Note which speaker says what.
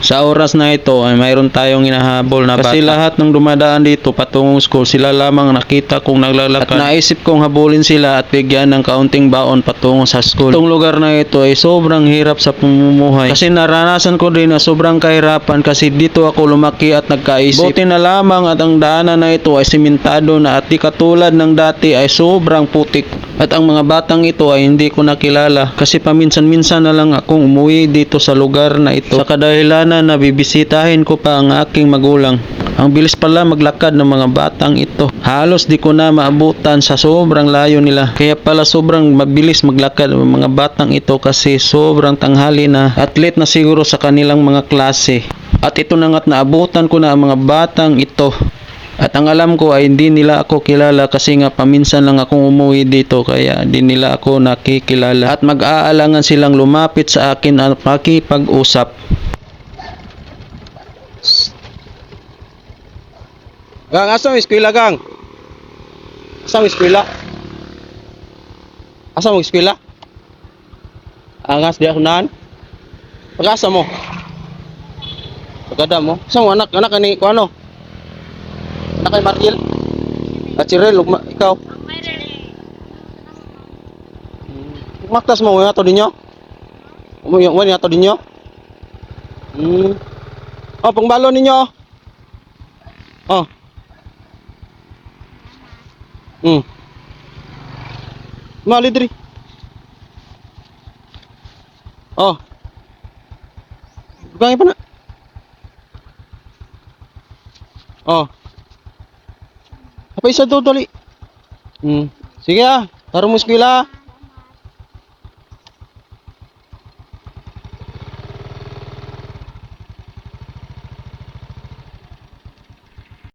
Speaker 1: Sa oras na ito ay mayroon tayong inahabol na bata. Kasi lahat ng dumadaan dito patungong school, sila lamang nakita kong naglalakad. At naisip kong habulin sila at bigyan ng kaunting baon patungo sa school. Itong lugar na ito ay sobrang hirap sa pamumuhay. Kasi naranasan ko din na sobrang kahirapan kasi dito ako lumaki at nagkaisip. Buti na lamang at ang daanan na ito ay simentado na at di katulad ng dati ay sobrang putik. At ang mga batang ito ay hindi ko nakilala kasi paminsan-minsan na lang akong umuwi dito sa lugar na ito sa kadahilanan na bibisitahin ko pa ang aking magulang. Ang bilis pala maglakad ng mga batang ito. Halos di ko na maabutan sa sobrang layo nila. Kaya pala sobrang mabilis maglakad ang mga batang ito kasi sobrang tanghali na at late na siguro sa kanilang mga klase. At ito na nga't naabutan ko na ang mga batang ito. At ang alam ko ay hindi nila ako kilala kasi nga paminsan lang akong umuwi dito kaya hindi nila ako nakikilala. At mag-aalangan silang lumapit sa akin at makipag-usap.
Speaker 2: Gang, asa mo eskwela, gang? Asa mo eskwela? Asa mo eskwela? Angas di ako naan? Pag-asa mo? Pagkada mo? Asa mo anak? Anak ni ko Anak kay Martil? At si Rel, ugma, ikaw? Maktas mo, wala to dinyo? Umuwi, wala to dinyo? Hmm. Oh, pangbalo ninyo. Oh. Hmm. Mali diri. Oh. Bangay pa na. Oh. Apa isa do dali? Hmm. Sige ah, taro mo eskwela.